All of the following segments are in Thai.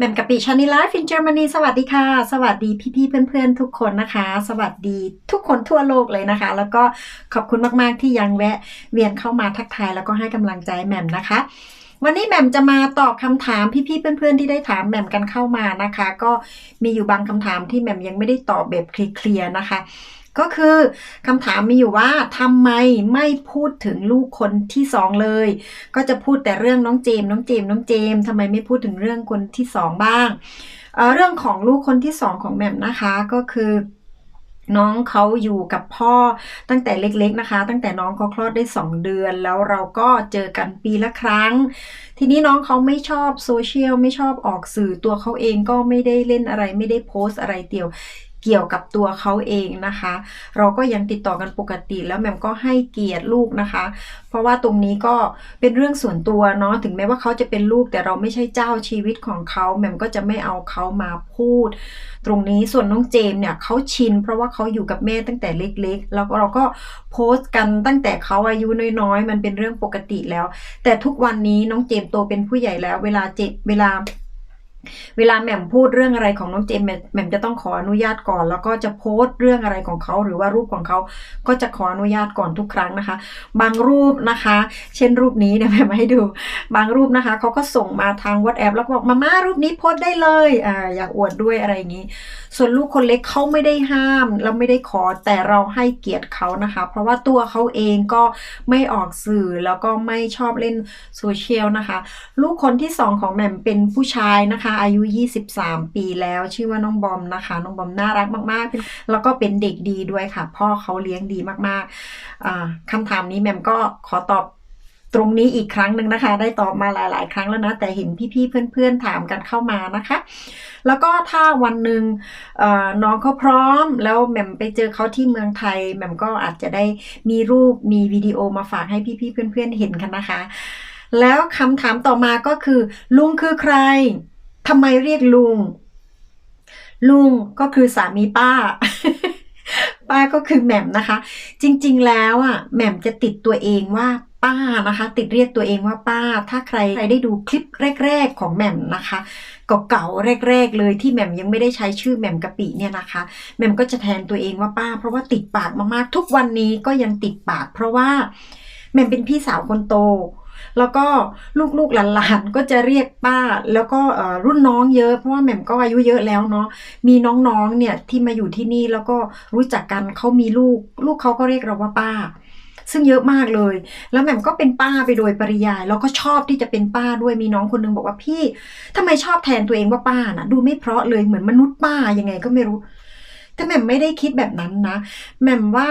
แหม่มกะปิชานิลาฟินเจอร์มนีสวัสดีค่ะ สวัสดีพี่ๆเพื่อนๆทุกคนนะคะ สวัสดีทุกคนทั่วโลกเลยนะคะ แล้วก็ขอบคุณมากๆที่ยังแวะเวียนเข้ามาทักทายแล้วก็ให้กำลังใจแหม่มนะคะ วันนี้แหม่มจะมาตอบคำถามพี่ๆเพื่อนๆที่ได้ถามแหม่มกันเข้ามานะคะ ก็มีอยู่บางคำถามที่แหม่มยังไม่ได้ตอบแบบเคลียร์ๆนะคะ ก็คือคำถามมีอยู่ว่าทำไมไม่พูดถึงลูกคนที่สองเลย ก็จะพูดแต่เรื่องน้องเจมส์น้องเจมส์น้องเจมส์ทำไมไม่พูดถึงเรื่องคนที่สองบ้างเเรื่องของลูกคนที่สองของแหม่มนะคะก็คือน้องเขาอยู่กับพ่อตั้งแต่เล็กๆนะคะ ตั้งแต่น้องเขาคลอดได้ 2 เดือน แล้วเราก็เจอกันปีละครั้ง ทีนี้น้องเขาไม่ชอบโซเชียลไม่ชอบออกสื่อตัวเขาเองก็ไม่ได้เล่นอะไร ไม่ได้โพสต์อะไรเดียว เกี่ยวกับตัวเขาเองนะคะ เราก็ยังติดต่อกันปกติแล้วแม่มก็ให้เกียรติลูกนะคะ เพราะว่าตรงนี้ก็เป็นเรื่องส่วนตัวเนาะถึงแม้ว่าเขาจะเป็นลูกแต่เราไม่ใช่เจ้าชีวิตของเขาแม่มก็จะไม่เอาเขามาพูด ตรงนี้ส่วนน้องเจมส์เนี่ยเขาชิน เพราะว่าเขาอยู่กับแม่ตั้งแต่เล็กๆ แล้วก็เราก็โพสต์กันตั้งแต่เขาอายุน้อยๆ มันเป็นเรื่องปกติแล้ว แต่ทุกวันนี้น้องเจมส์โตเป็นผู้ใหญ่แล้ว เวลาเจเวลา เวลาแหม่มพูดเรื่องอะไรของน้องเจมแหม่มจะต้องขออนุญาตก่อน แล้วก็จะโพสต์เรื่องอะไรของเขาหรือว่ารูปของเขาก็จะขออนุญาตก่อนทุกครั้งนะคะ บางรูปนะคะ เช่นรูปนี้เนี่ยแหม่มให้ดู บางรูปนะคะเขาก็ส่งมาทาง WhatsApp แล้วบอกมาม่ารูปนี้โพสต์ได้เลยอ่าอยากอวดด้วยอะไรอย่างนี้ ส่วนลูกคนเล็กเขาไม่ได้ห้ามเราไม่ได้ขอแต่เราให้เกียรติเขานะคะ เพราะว่าตัวเขาเองก็ไม่ออกสื่อแล้วก็ไม่ชอบเล่นโซเชียลนะคะ ลูกคนที่สองของแหม่มเป็นผู้ชายนะคะอายุ 23 ปีแล้วชื่อว่าน้องบอมนะคะ น้องบอมน่ารักมากๆ แล้วก็เป็นเด็กดีด้วยค่ะ พ่อเขาเลี้ยงดีมากๆอ่าคำถามนี้แม่มก็ขอตอบตรงนี้อีกครั้งหนึ่งนะคะ ได้ตอบมาหลาย ๆ ครั้งแล้วนะ แต่เห็นพี่ๆเพื่อนๆถามกันเข้ามานะคะ แล้วก็ถ้าวันหนึ่งน้องเขาพร้อม แล้วแหม่มไปเจอเขาที่เมืองไทยแหม่มก็อาจจะได้มีรูปมีวิดีโอมาฝากให้พี่ๆเพื่อนๆเห็นกันนะคะ แล้วคำถามต่อมาก็คือ ลุงคือใคร ทำไมเรียกลุง ลุงก็คือสามีป้า ป้าก็คือแหม่มนะคะ จริงๆแล้วอะแหม่มจะติดตัวเองว่าป้านะคะ ติดเรียกตัวเองว่าป้า ถ้าใครใครได้ดูคลิปแรก ๆ ของแหม่มนะคะเก่าๆแรก ๆ เลยที่แหม่มยังไม่ได้ใช้ชื่อแหม่มกะปิเนี่ยนะคะแหม่มก็จะแทนตัวเองว่าป้า เพราะว่าติดปากมากๆ ทุกวันนี้ก็ยังติดปาก เพราะว่าแหม่มเป็นพี่สาวคนโต แล้วก็ลูกๆหลานๆก็จะเรียกป้า แล้วก็รุ่นน้องเยอะเพราะว่าแหม่มก็อายุเยอะแล้วเนาะมีน้องๆเนี่ยที่มาอยู่ที่นี่แล้วก็รู้จักกันเขามีลูก ลูกเขาก็เรียกเราว่าป้า ซึ่งเยอะมากเลย แล้วแหม่มก็เป็นป้าไปโดยปริยาย แล้วก็ชอบที่จะเป็นป้าด้วยมีน้องคนนึงบอกว่าพี่ทำไมชอบแทนตัวเองว่าป้านะดูไม่เพราะเลยเหมือนมนุษย์ป้ายังไงก็ไม่รู้ แต่แหม่มไม่ได้คิดแบบนั้นนะแหม่มว่า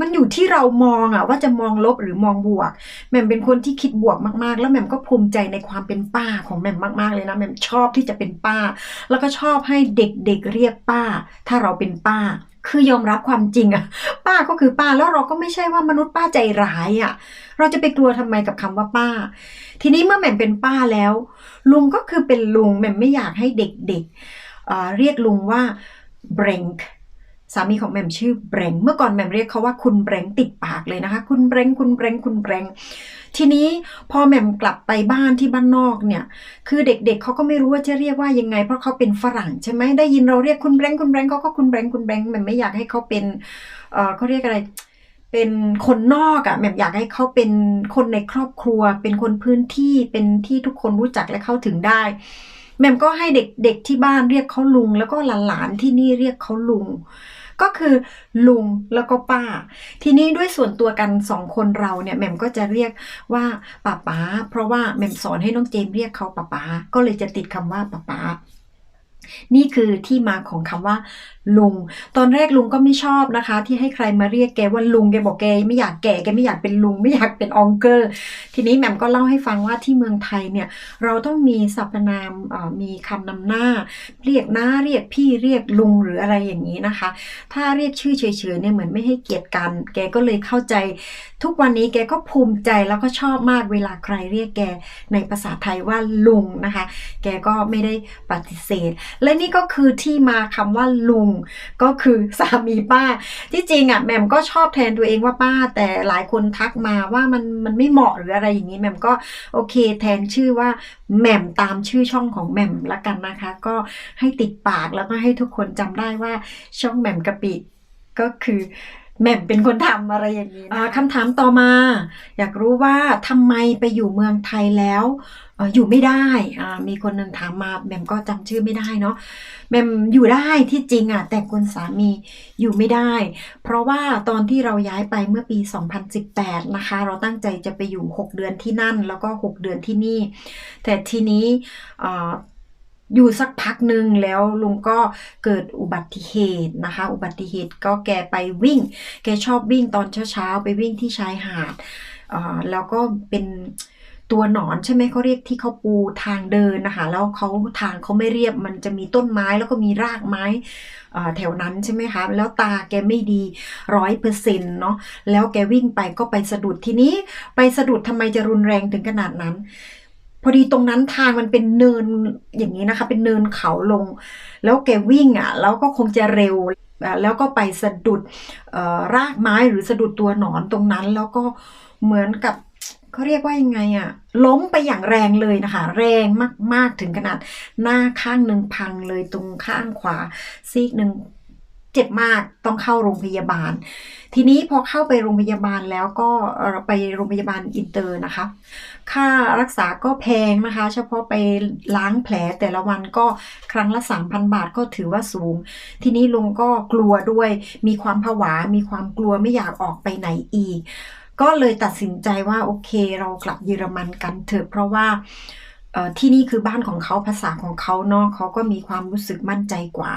มันอยู่ที่เรามองอะว่าจะมองลบหรือมองบวกแหม่มเป็นคนที่คิดบวกมากๆ แล้วแหม่มก็ภูมิใจในความเป็นป้าของแหม่มมากๆเลยนะแหม่มชอบที่จะเป็นป้า แล้วก็ชอบให้เด็กๆเรียกป้า ถ้าเราเป็นป้าคือยอมรับความจริงอะป้าก็คือป้าแล้วเราก็ไม่ใช่ว่ามนุษย์ป้าใจร้ายอะเราจะไปกลัวทำไมกับคำว่าป้า ทีนี้เมื่อแหม่มเป็นป้าแล้ว ลุงก็คือเป็นลุงแหม่มไม่อยากให้เด็กๆเเรียกลุงว่าเบรงค์ สามีของแหม่มชื่อเบรงเมื่อก่อนแหม่มเรียกเขาว่าคุณเบรงติดปากเลยนะคะ คุณเบรงคุณเบรงคุณเบรงทีนี้พอแหม่มกลับไปบ้านที่บ้านนอกเนี่ย คือเด็กๆเขาก็ไม่รู้ว่าจะเรียกว่ายังไง เพราะเขาเป็นฝรั่งใช่ไหมได้ยินเราเรียกคุณแบงค์คุณแบงเขาก็คุณแบงค์คุณแบงแหม่มไม่อยากให้เขาเป็นเออเขาเรียกอะไรเป็นคนนอกอะ่ะแหม่มอยากให้เขาเป็นคนในครอบครัว เป็นคนพื้นที่เป็นที่ทุกคนรู้จักและเข้าถึงได้แหม่มก็ให้เด็กๆที่บ้านเรียกเขาลุง แล้วก็หลานๆที่นี่เรียกเขาลุง ก็คือลุงแล้วก็ป้า ทีนี้ด้วยส่วนตัวกันสองคนเราเนี่ยแหม่มก็จะเรียกว่าป้าป๋าเพราะว่าแหม่มสอนให้น้องเจมส์เรียกเขาป้าป๋าก็เลยจะติดคำว่าป้าป๋า นี่คือที่มาของคำว่า ลุง ตอนแรกลุงก็ไม่ชอบนะคะ ที่ให้ใครมาเรียกแกว่าลุงแกบอกแกไม่อยากแก่แกไม่อยากเป็นลุง ไม่อยากเป็นองเกอร์ ทีนี้แหม่มก็เล่าให้ฟังว่าที่เมืองไทยเนี่ย เราต้องมีสรรพนามมีคำนำหน้า เรียกน้าเรียกพี่เรียกลุงหรืออะไรอย่างนี้นะคะ ถ้าเรียกชื่อเฉยๆเนี่ยเหมือนไม่ให้เกียรติกัน แกก็เลยเข้าใจ ทุกวันนี้แกก็ภูมิใจแล้วก็ชอบมากเวลาใครเรียกแกในภาษาไทยว่าลุงนะคะ แกก็ไม่ได้ปฏิเสธและนี่ก็คือที่มาคำว่าลุง ก็คือสามีป้า ที่จริงอะแหม่มก็ชอบแทนตัวเองว่าป้า แต่หลายคนทักมาว่ามันมันไม่เหมาะหรืออะไรอย่างนี้แหม่มก็โอเคแทนชื่อว่าแหม่มตามชื่อช่องของแหม่มละกันนะคะ ก็ให้ติดปากแล้วก็ให้ทุกคนจำได้ว่าช่องแหม่มกะปิก็คือ แหม่เป็นคนทำอะไรอย่างนี้นะคำถามต่อมา อยากรู้ว่าทำไมไปอยู่เมืองไทยแล้วอยู่ไม่ได้มีคนหนึ่งถามมาแหม่มก็จำชื่อไม่ได้เนาะแหม่มอยู่ได้ที่จริงอะแต่คุณสามีอยู่ไม่ได้ เพราะว่าตอนที่เราย้ายไปเมื่อปี 2018 นะคะ เราตั้งใจจะไปอยู่ 6 เดือนที่นั่น แล้วก็ 6 เดือนที่นี่ แต่ทีนี้ อยู่สักพักหนึ่งแล้วลุงก็เกิดอุบัติเหตุนะคะ อุบัติเหตุก็แกไปวิ่ง แกชอบวิ่งตอนเช้าๆ ไปวิ่งที่ชายหาดอ่อแล้วก็เป็นตัวหนอนใช่ไหมเขาเรียกที่เขาปูทางเดินนะคะ แล้วเขาทางเขาไม่เรียบมันจะมีต้นไม้แล้วก็มีรากไม้อ่อแถวนั้นใช่ไหมคะ แล้วตาแกไม่ดีร้อยเปอร์เซ็นต์เนาะแล้วแกวิ่งไปก็ไปสะดุดทีนี้ ไปสะดุดทำไมจะรุนแรงถึงขนาดนั้น พอดีตรงนั้นทางมันเป็นเนินอย่างนี้นะคะ เป็นเนินเขาลง แล้วแกวิ่งอะแล้วก็คงจะเร็วแล้วก็ไปสะดุดรากไม้หรือสะดุดตัวหนอนตรงนั้น แล้วก็เหมือนกับเขาเรียกว่ายังไงอะล้มไปอย่างแรงเลยนะคะ แรงมากๆถึงขนาดหน้าข้างหนึ่งพังเลยตรงข้างขวาซีกหนึ่ง เจ็บมากต้องเข้าโรงพยาบาล ทีนี้พอเข้าไปโรงพยาบาลแล้วก็ไปโรงพยาบาลอินเตอร์นะคะ ค่ารักษาก็แพงนะคะ เฉพาะไปล้างแผลแต่ละวันก็ครั้งละ 3,000 บาทก็ถือว่าสูง ทีนี้ลุงก็กลัวด้วยมีความผวา มีความกลัวไม่อยากออกไปไหนอีก ก็เลยตัดสินใจว่าโอเคเรากลับเยอรมันกันเถอะเพราะว่าที่นี่คือบ้านของเขาภาษาของเขาเนาะเขาก็มีความรู้สึกมั่นใจกว่า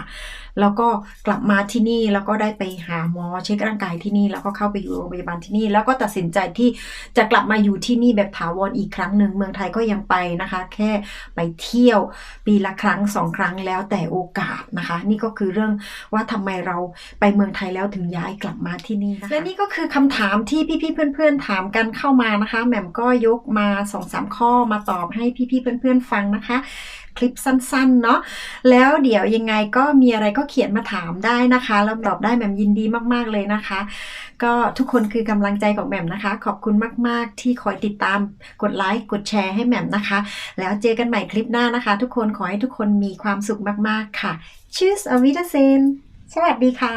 แล้วก็กลับมาที่นี่แล้วก็ได้ไปหาหมอเช็คร่างกายที่นี่ แล้วก็เข้าไปอยู่โรงพยาบาลที่นี่ แล้วก็ตัดสินใจที่จะกลับมาอยู่ที่นี่แบบถาวรอีกครั้งหนึ่งเมืองไทยก็ยังไปนะคะ แค่ไปเที่ยวปีละครั้งสองครั้งแล้วแต่โอกาสนะคะ นี่ก็คือเรื่องว่าทำไมเราไปเมืองไทยแล้วถึงย้ายกลับมาที่นี่นะคะและนี่ก็คือคำถามที่พี่ๆเพื่อนๆถามกันเข้ามานะคะแหม่มก็ยกมาสองสามข้อมาตอบให้พี่ๆเพื่อนๆฟังนะคะ คลิปสั้นๆเนาะแล้วเดี๋ยวยังไงก็มีอะไรก็เขียนมาถามได้นะคะแล้วตอบได้แหม่มยินดีมากๆเลยนะคะ ก็ทุกคนคือกำลังใจของแหม่มนะคะ ขอบคุณมากๆที่คอยติดตามกดไลค์กดแชร์ให้แหม่มนะคะ แล้วเจอกันใหม่คลิปหน้านะคะ ทุกคนขอให้ทุกคนมีความสุขมากๆค่ะชื่ออวิดาเซนสวัสดีค่ะ